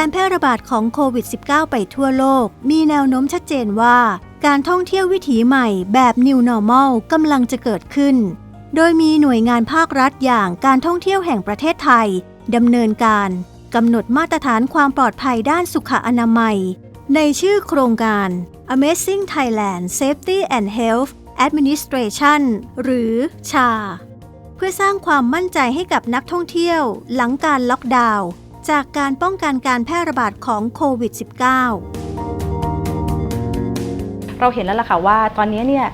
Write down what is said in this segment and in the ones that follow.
การแพร่ระบาดของโควิด -19 ไปทั่วโลก มีแนวโน้มชัดเจนว่า การท่องเที่ยววิถีใหม่แบบ New Normal กำลังจะเกิดขึ้น โดยมีหน่วยงานภาครัฐอย่างการท่องเที่ยวแห่งประเทศไทยดำเนินการกำหนดมาตรฐานความปลอดภัยด้านสุขอนามัย ในชื่อโครงการ Amazing Thailand Safety and Health Administration หรือชา เพื่อสร้างความมั่นใจให้กับนักท่องเที่ยว หลังการล็อกดาวน์ จากการป้องกันการแพร่ระบาดของโควิด -19 เราเห็นแล้วล่ะค่ะว่าตอนนี้เนี่ย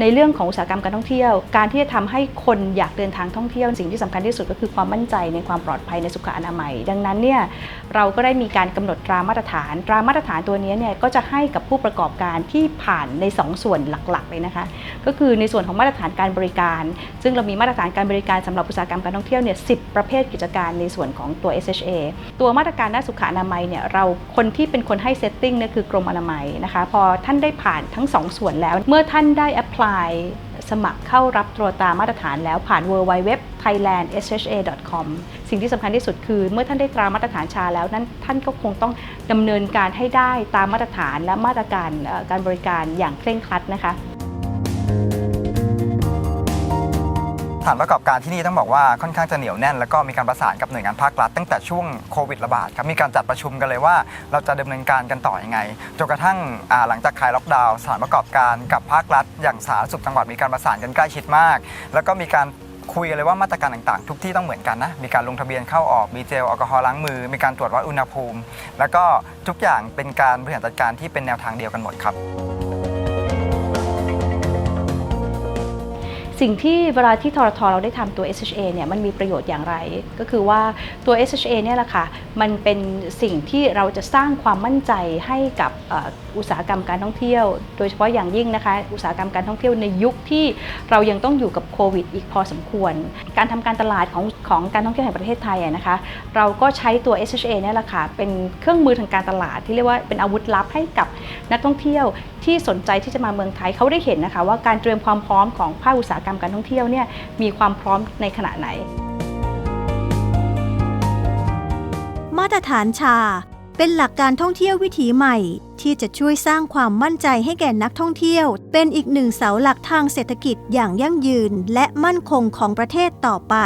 ในเรื่องของอุตสาหกรรมการท่องเที่ยว การที่จะทำให้คนอยากเดินทางท่องเที่ยวสิ่งที่สำคัญที่สุดก็คือความมั่นใจในความปลอดภัยในสุขอนามัย ดังนั้นเนี่ยเราก็ได้มีการกำหนดตรามาตรฐาน ตรามาตรฐานตัวนี้เนี่ยก็จะให้กับผู้ประกอบการที่ผ่านใน 2 ส่วนหลักๆเลยนะคะ ก็คือในส่วนของมาตรฐานการบริการ ซึ่งเรามีมาตรฐานการบริการสำหรับอุตสาหกรรมการท่องเที่ยวเนี่ยสิประเภทกิจการในส่วนของตัว SHA ตัวมาตรการด้านสุขอนามัยเนี่ยเราคนที่เป็นคนให้เซตติ้งเนี่ยคือกรมอนามัยนะคะพอท่านได้ผ่านทั้งสองส่วนแล้ว เมื่อท่านได้แอปพลาสมัครเข้ารับตรวตามมาตรฐานแล้วผ่าน w w w thailand sha. com สิ่งที่สำคัญที่สุดคือเมื่อท่านได้ตรามาตรฐานชาแล้วนั้นท่านก็คงต้องดำเนินการให้ได้ตามมาตรฐานและมาตรการการบริการอย่างเคร่งครัดนะคะานประกอบการที่นี่ต้องบอกว่าค่อนข้างจะเหนียวแน่น แล้วก็มีการประสานกับหน่วยงานภาครัฐตั้งแต่ช่วงโควิดระบาดครับมีการจัดประชุมกันเลยว่าเราจะดำเนินการกันต่อยังไงจนกระทั่งหลังจากคลายล็อกดาวน์สถานประกอบการกับภาครัฐ อย่างสาธารณสุขจังหวัดมีการประสานกันใกล้ชิดมาก แล้วก็มีการคุยกันเลยว่ามาตรการต่างๆ ทุกที่ต้องเหมือนกันนะ มีการลงทะเบียนเข้าออก มีเจลแอลกอฮอล์ล้างมือ มีการตรวจวัดอุณหภูมิ แล้วก็ทุกอย่างเป็นการบริหารจัดการที่เป็นแนวทางเดียวกันหมดครับ สิ่งที่เวลาที่ทรทเราได้ทำตัว SHA เนี่ยมันมีประโยชน์อย่างไร ก็คือว่าตัว SHA เนี่ยแหละค่ะมันเป็นสิ่งที่เราจะสร้างความมั่นใจให้กับอุตสาหกรรมการท่องเที่ยว โดยเฉพาะอย่างยิ่งนะคะอุตสาหกรรมการท่องเที่ยวในยุคที่เรายังต้องอยู่กับโควิดอีกพอสมควร การทำการตลาดของของการท่องเที่ยวแห่งประเทศไทยนะคะเราก็ใช้ตัว SHA เนี่ยแหละค่ะเป็นเครื่องมือทางการตลาดที่เรียกว่าเป็นอาวุธลับให้กับนักท่องเที่ยว ที่สนใจที่จะมาเมืองไทยเขาได้เห็นนะคะว่าการเตรียมความพร้อมของภาคอุตสาหกรรมการท่องเที่ยวเนี่ยมีความพร้อมในขณะไหน มาตรฐานชา เป็นหลักการท่องเที่ยววิถีใหม่ ที่จะช่วยสร้างความมั่นใจให้แก่นักท่องเที่ยว เป็นอีกหนึ่งเสาหลักทางเศรษฐกิจอย่างยั่งยืนและมั่นคงของประเทศต่อไป